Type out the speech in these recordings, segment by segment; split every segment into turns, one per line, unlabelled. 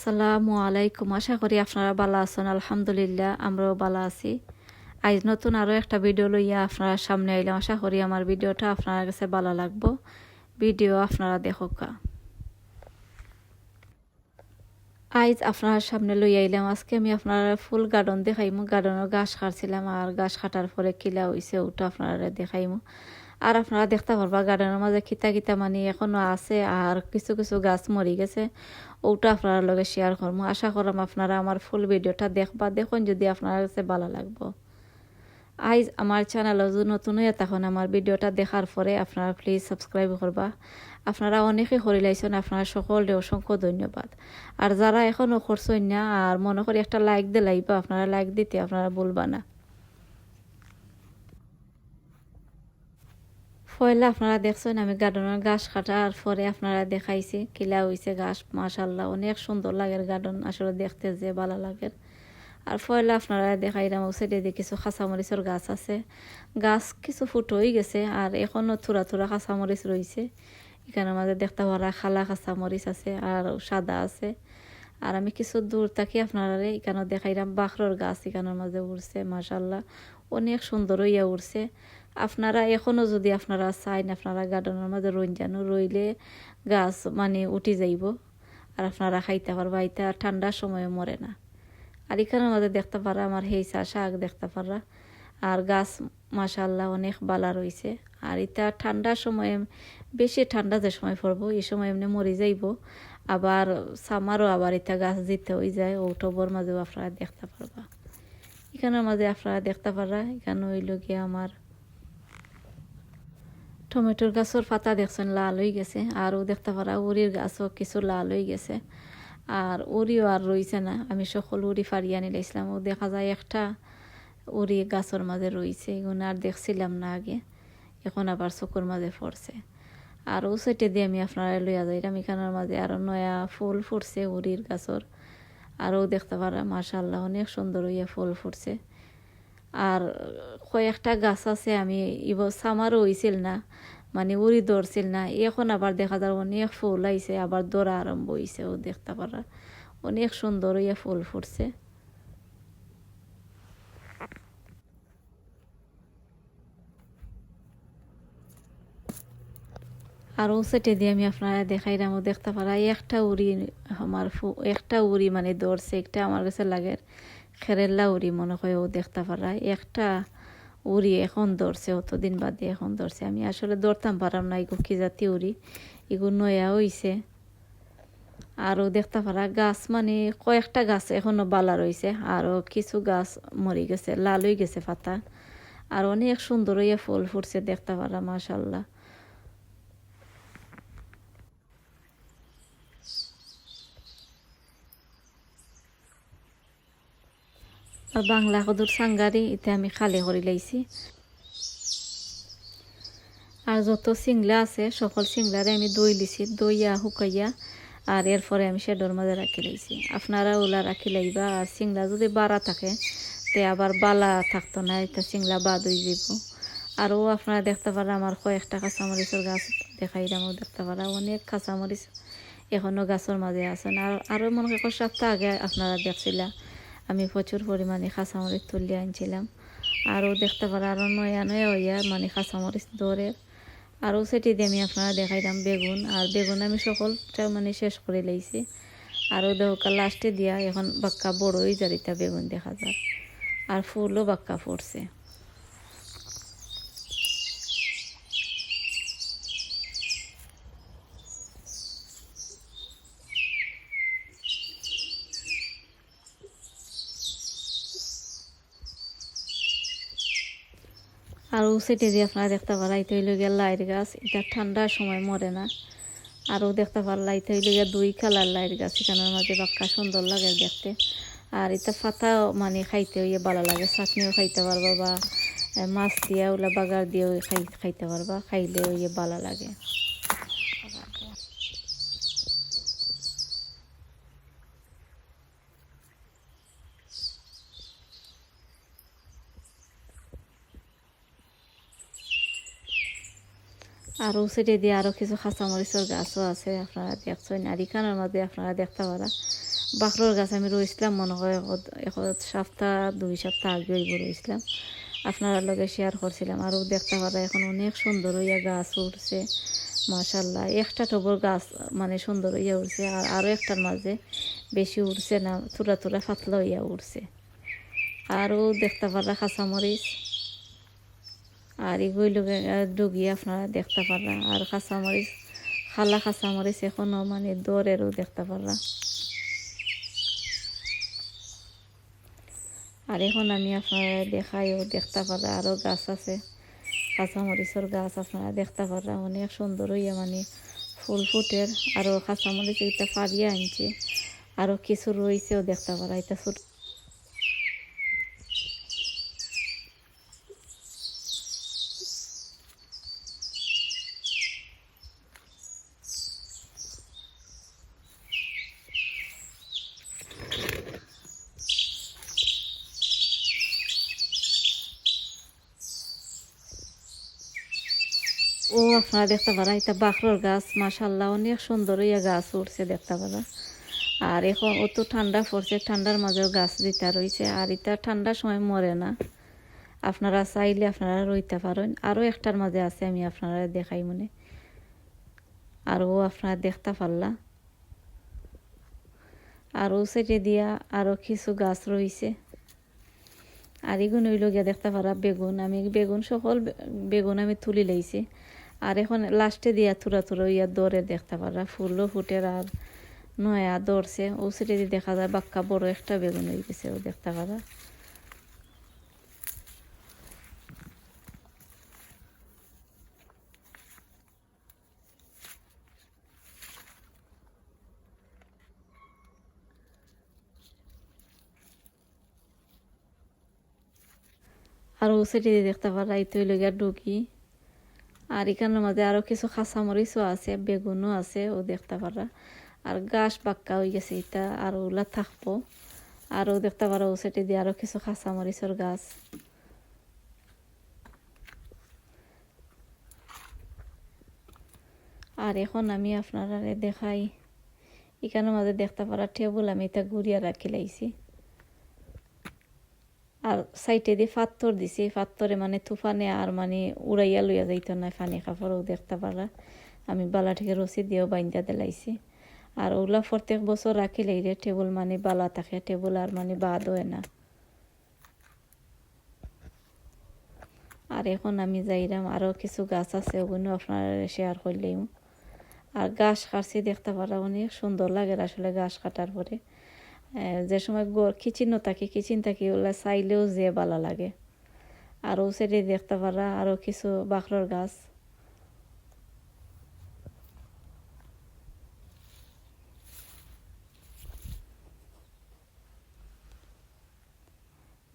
আসসালামু আলাইকুম। আশা করি আপনারা ভালো আছেন। আলহামদুলিল্লাহ, আমরাও ভালো আছি। আজ নতুন আরও একটা ভিডিও লইয়া আপনারা সামনে আইলাম। আশা করি আমার ভিডিওটা আপনার কাছে ভালো লাগবো। ভিডিও আপনারা দেখোকা। আজ আপনার সামনে লই আইলাম। আজকে আমি আপনার ফুল গার্ডেন দেখাইমু। গার্ডেনের গাছ কাটছিলাম আর গাছ কাটার পরে কিলা হয়েছে ওটা আপনারা দেখাইমু। আর আপনারা দেখতে পারবা গার্ডেনের মাঝে কিতা কিতা মানে এখনও আছে আর কিছু কিছু গাছ মরি গেছে। ওটা আপনার লগে শেয়ার করব আশা করলাম আপনারা আমার ফুল ভিডিওটা দেখবা। দেখুন যদি আপনার কাছে ভালো লাগবো। আইজ আমার চ্যানেল যদি নতুন হয়ে তখন আমার ভিডিওটা দেখার পরে আপনারা প্লিজ সাবস্ক্রাইব করবা। আপনারা অনেকে করে লাইছেন, আপনারা সকলে অসংখ্য ধন্যবাদ। আর যারা এখনও করছেন না, আর মনে করি একটা লাইক দিয়ে লাইবা আপনারা লাইক দিতে আপনারা বলবা না। পয়লা আপনারা দেখছেন আমি গার্ডেনের গাছ কাটার পরে আপনারা দেখাইছি, কিলা হয়েছে গাছ মাশাল্লাহ অনেক সুন্দর লাগে গার্ডেন, আসলে দেখতে যে ভালো লাগে। আর পয়লা আপনারা দেখাইলাম সাইডে দিয়ে কিছু খাঁচামরিচের গাছ আছে। গাছ কিছু ফুটো হয়ে গেছে, আর এখনও থোড়া থোড়া খাঁচামরিচ রয়েছে এখানের মাঝে দেখতে পারা খালা কাঁচামরিচ আছে, আর সাদা আছে। আর আমি কিছু দূর থাকি আপনারা এখানে দেখাইলাম বাখরর গাছ এখানের মাঝে উঠছে মাশাল্লাহ অনেক সুন্দর হইয়া উঠছে আপনারা এখনও যদি আপনারা চাইন, আপনারা গার্ডেনের মাঝে রঞ্জানো রইলে গাছ মানে উঠি যাইব। আর আপনারা খাইতে পারবা এটা ঠান্ডার সময় মরে না। আর এখানের মাঝে দেখতে পারা আমার হেইসা শাক দেখতে পারা আর গাছ মাশাল্লাহ অনেক বালা রয়েছে আর এটা ঠান্ডার সময়, বেশি ঠান্ডা যে সময় পড়ব, এই সময় এমনি মরে যাইব। আবার সামারও আবার এটা গাছ দিতে হয়ে যায়, অক্টোবর মাঝেও আপনারা দেখতে পারবা। এখানের মাঝে আপনারা দেখতে পারা এখানে হইল গিয়ে আমার টমেটোর গাছের পাতা দেখছেন লাল হয়ে গেছে। আরও দেখতে পারা উড়ির গাছও কিছু লাল হয়ে গেছে। আর উড়িও আর রয়েছে না। আমি সকল উড়ি ফাড়িয়ে আনি লাইছিলাম ও দেখা যায় একটা উড়ি গাছের মাঝে রয়েছে এগুলো আর দেখছিলাম না আগে। এখন আবার চকুর মাঝে পড়ছে আর ও সাইটে দিয়ে আমি আপনারা লইয়া যাইলাম এখানের মাঝে আরও নয়া ফুল ফুটছে উড়ির গাছর আরও দেখতে পারা মাশাল্লাহ অনেক সুন্দর হইয়া ফুল ফুটছে আর কয়েকটা গাছ আছে, আমি ইব সামারও হয়েছিল না মানে উড়ি ধরছিল না। এখন আবার দেখা যায় অনেক ফুল আইছে আবার দৌড়া আরম্ভ হয়েছে ও দেখতে পারা অনেক সুন্দর হইয়া ফুল ফুটছে। আর সেটে দিয়ে আমি আপনারা দেখাইলাম দেখতে পারা একটা উড়ি আমার একটা উড়ি মানে দৌড়ছে একটা আমার কাছে লাগে। খেরেল্লা উড়ি মনে হয় ও দেখতে পারা। একটা উড়ি এখন ধরছে, অতদিন বাদে এখন ধরছে। আমি আসলে ধরতাম পারাম না, এগো কি জাতি উড়ি? এগো নয়া হইছে। আরও দেখতে পারা, গাছ মানে কয়েকটা গাছ এখনও বালা রয়েছে আরও কিছু গাছ মরি গেছে, লাল হয়ে গেছে পাতা। আর অনেক সুন্দর হইয়া ফুল ফুটছে দেখতে পারা, মাশাল্লাহ। আর বাংলা সদুর সাংগারি এটা আমি খালি করে লাইছি। আর যত সিংলা আছে, সকল সিংলারে আমি দই লিছি দইয়া শুকাইয়া, আর এরপরে আমি শেডর মাঝে রাখি লাইছি। আপনারা ওলা রাখি লাইবা, আর সিংলা যদি বাড়া থাকে, তে আবার বালা থাকতো না এটা সিংলা বাদ হয়ে যাব আরও আপনারা দেখতে পারা আমার কয়েকটা কাঁচামরিচের গাছ দেখাইলাম দেখতে পারা অনেক কাঁচামরিচ এখনও গাছের মাঝে আছেন আর আরও মনে করি সপ্তাহ আগে আপনারা দেখছিলা আমি প্রচুর পরিমাণে কাঁচামরিচ তুলে আনছিলাম। আরও দেখতে পারা আরও নয়া নয়া হইয়া মানে কাঁচামরিচ দৌড়ে আরও সেটি দিয়ে আমি আপনারা দেখাইলাম বেগুন। আর বেগুন আমি সকলটা মানে শেষ করে লাইছি। আরও দেখা লাস্টে দিয়া এখন বাক্কা বড় হয়ে বেগুন দেখা যায় আর ফুলও বাক্কা পড়ছে আর ও সেটে দিয়ে আপনারা দেখতে পারা এটা হইল গিয়া লাইট গাছ। এটা ঠান্ডার সময় মরে না। আরও দেখতে পারলা এটা হইল গিয়া দুই কালার লাইট গাছ, এখানের মাঝে বাক্কা সুন্দর লাগে দেখতে। আর এটা ফাতাও মানে খাইতে হইয়ে ভালো লাগে, চাটনিও খাইতে পারবা বা মাছ দিয়া ওলা বাগার দিয়েও খাই খাইতে পারবা, খাইলে ইয়ে ভালো লাগে। আরও সেটে দিয়ে আরও কিছু কাঁচামরিচের গাছও আছে, আপনারা দেখছেন আর এখানের মাঝে আপনারা দেখতে পারা। বাখরোর গাছ আমি রয়েছিলাম মনে হয় এখন সপ্তাহ, দুই সপ্তাহ আগে রয়েছিলাম আপনারা লগে শেয়ার করছিলাম আরও দেখতে পারা, এখন অনেক সুন্দর হইয়া গাছ উঠছে মাশাল্লাহ একটা টবর গাছ মানে সুন্দর হইয়া উঠছে আর আরও একটার মাঝে বেশি উঠছে না থুরা থুরা ফাতলা হইয়া উঠছে। আরও দেখতে পারা কাঁচামরিচ। আর এগুলো ডুগিয়ে আপনারা দেখতে পারা আর কাঁচামরিচ, খালা কাঁচামরিচ এখনও মানে দরেরও দেখতে পারা আর এখন আমি আপনারা দেখাইও দেখতে পারা আরও গাছ আছে। কাঁচামরিচের গাছ আপনারা দেখতে পারা অনেক সুন্দর হইয়া মানে ফুল ফুটের আরও কাঁচামরিচ এটা ফাড়িয়ে আনছে। আরও কিছু রয়েছেও দেখতে পারা এটা ও, আপনারা দেখতে পারা এটা বাখরোর গাছ মাসাল্লাহ অনেক সুন্দর ইয়া গাছ উঠছে দেখতে পারা আর এখন অত ঠান্ডা পড়ছে, ঠান্ডার মাঝেও গাছ দিতে রয়েছে, আর এটা ঠান্ডার সময় মরে না। আপনারা চাইলে আপনারা রইতে পারেন আরও একটার মাঝে আছে, আমি আপনারা দেখাই মনে। আরও আপনারা দেখতে পারলা। আরও সেটে দিয়া আরও কিছু গাছ রয়েছে। আর এগুলো হইল গিয়া দেখতে পারা, বেগুন। আমি বেগুন সকল বেগুন আমি তুলি লাইছি। আর এখন লাস্টে দিয়া থুরা থুরা ইয়া দরে দেখতে পারা ফুলও ফুটের আর নয়া দৌড়ছে ও সেটে দেখা যায় বাক্কা বড় একটা বেগুন হয়ে গেছে, ও দেখতে পারা আর ও সেটি দেখতে পারা এই তৈল গিয়া ডুকি আর এখানের মাঝে আরও কিছু খাঁচামরিচও আছে, বেগুনও আছে, ও দেখতে পারা আর গাছ পাক্কা হয়ে গেছে, এটা আর ওগুলা থাকব। আরও দেখতে পারো ও সেটি দিয়ে আরও কিছু খাঁচামরিচের গাছ। আর এখন আমি আপনারা দেখাই। এখানের মাঝে দেখতে পারা টেবুল আমি এটা ঘুরিয়া রাখি লাইছি আর সাইটে দিয়ে ফাত্তর দিছি ফাত্তরে মানে তুফানে আর মানে উড়াইয়া লইয়া যাইত না ফানি কাপড়ও দেখতে পারা। আমি বালা থেকে রসি দিয়েও বাইন্দা দিলাইছি। আর ওগুলা প্রত্যেক বছর রাখিলে রে টেবুল মানে বালা থাকে, টেবুল আর মানে বাদ হয় না। আর এখন আমি যাইরাম আরও কিছু গাছ আছে, ওগুলো আপনারা শেয়ার করলেও। আর গাছ কাটছি দেখতে পারা, অনেক সুন্দর লাগে আসলে গাছ কাটার পরে। যে সময় কিচিনও থাকি কিচিন থাকি ওগুলা চাইলেও যে ভালো লাগে। আরও সেটি দেখতে পারা আরও কিছু বাখরর গাছ।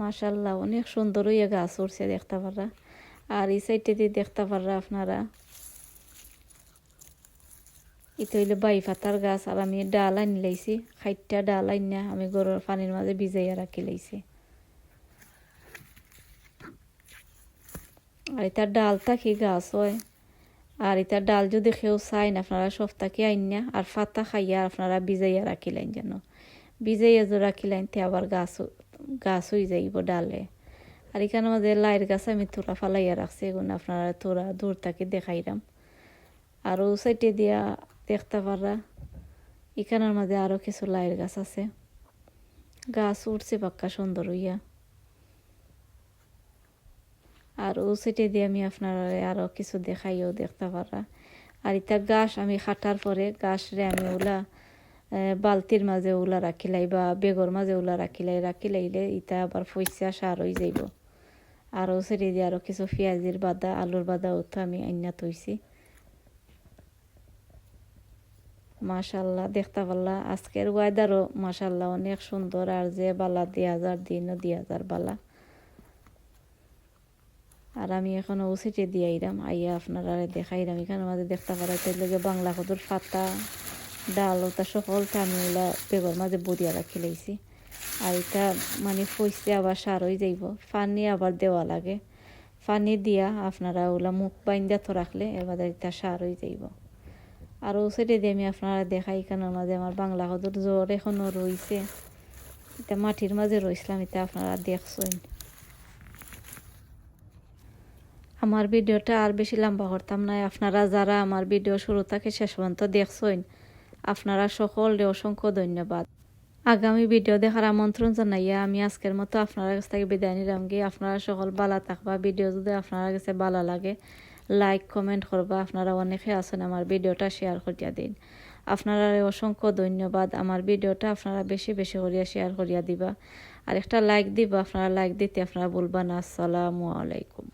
মাশাল্লাহ, অনেক সুন্দর গাছ উঠছে দেখতে পারা। আর এই সাইডে দিয়ে দেখতে পারা আপনারা। এটা হইলে বাই ফাতার গাছ, আর আমি ডাল আনি লাইছি, খাইটটা ডাল আইনা আমি গরুর পানির মাঝে ভিজাইয়া রাখি লাইছি। আর এটার ডাল থাকি গাছ হয়। আর এটার ডাল যদি কেউ চাইন আপনারা সপ্তাহে আইনা আর ফাতা খাইয়া আর আপনারা ভিজাইয়া রাখিলেন যেন। ভিজাইয়া যে রাখিলেন তে আবার গাছ গাছ হয়ে যাইব ডালে। আর এখানে মাঝে লাইয়ের গাছ আমি তোরা ফালাইয়া রাখছি এগুলো আপনারা তোরা দূর থেকে দেখাইলাম আর ও সাইডে দিয়া দেখতে পারা এখানের মাঝে আরও কিছু লাইয়ের গাছ আছে। গাছ উঠছে পাক্কা সুন্দর হইয়া। আর ও সেটে দিয়ে আমি আপনারা আরও কিছু দেখাইও দেখতে পারা আর এটা গাছ আমি খাটার পরে গাছরে আমি ওলা বালতির মাঝে ওলা রাখিলাই বা বেগর মাঝে ওলা রাখিলাই, রাখিলাইলে ইটা আবার ফইসা সার হয়ে যাইব। আরও সেটে দিয়ে আরও কিছু পেঁয়াজির বাদা, আলুর বাদা ওতো আমি আইনা থইছি। মাশাল্লাহ দেখতে পারলা। আজকের ওয়েদারও মাশাল্লাহ অনেক সুন্দর। আর যে বালা দুই হাজার দিনও দুই হাজার বালা। আর আমি এখন ও সিটে দিয়ে আইরাম আইয়া আপনারা দেখাইরাম। এখানে মাঝে দেখতে পারা তাই লগে বাংলা কদুর পাতা, ডাল, ওটা সকল আমি ওলা বেগর মাঝে বদিয়া রাখি লাইছি। আর এটা মানে ফইসে আবার সার হয়ে যাইব। পানি আবার দেওয়া লাগে। পানি দিয়া আপনারা ওলা মুখ বাইন্দা তো রাখলে এবার এটা সার হয়ে যাইব। আর ও সাইডে দিয়ে আমি আপনারা দেখাই এখানের মাঝে আমার বাংলা হদর জ্বর এখনও রয়েছে এটা মাটির মাঝে রয়েছিলাম এটা আপনারা দেখছেন। আমার ভিডিওটা আর বেশি লম্বা করতাম না, আপনারা যারা আমার ভিডিও শুরু থেকে শেষ পর্যন্ত দেখছেন, আপনারা সকলে অসংখ্য ধন্যবাদ। আগামী ভিডিও দেখার আমন্ত্রণ জানাইয়া আমি আজকের মতো আপনার কাছ থেকে বিদায় নিলাম গিয়ে আপনারা সকল বালা থাকবা। ভিডিও যদি আপনার কাছে ভালো লাগে লাইক কমেন্ট করবা। আপনারা অনেকে আছেন আমার ভিডিওটা শেয়ার করিয়া দিন। আপনারা অসংখ্য ধন্যবাদ। আমার ভিডিওটা আপনারা বেশি বেশি করিয়া শেয়ার করিয়া দিবা। আর একটা লাইক দিবা। আপনারা লাইক দিতে আপনারা বলবা না। আসসালামু আলাইকুম।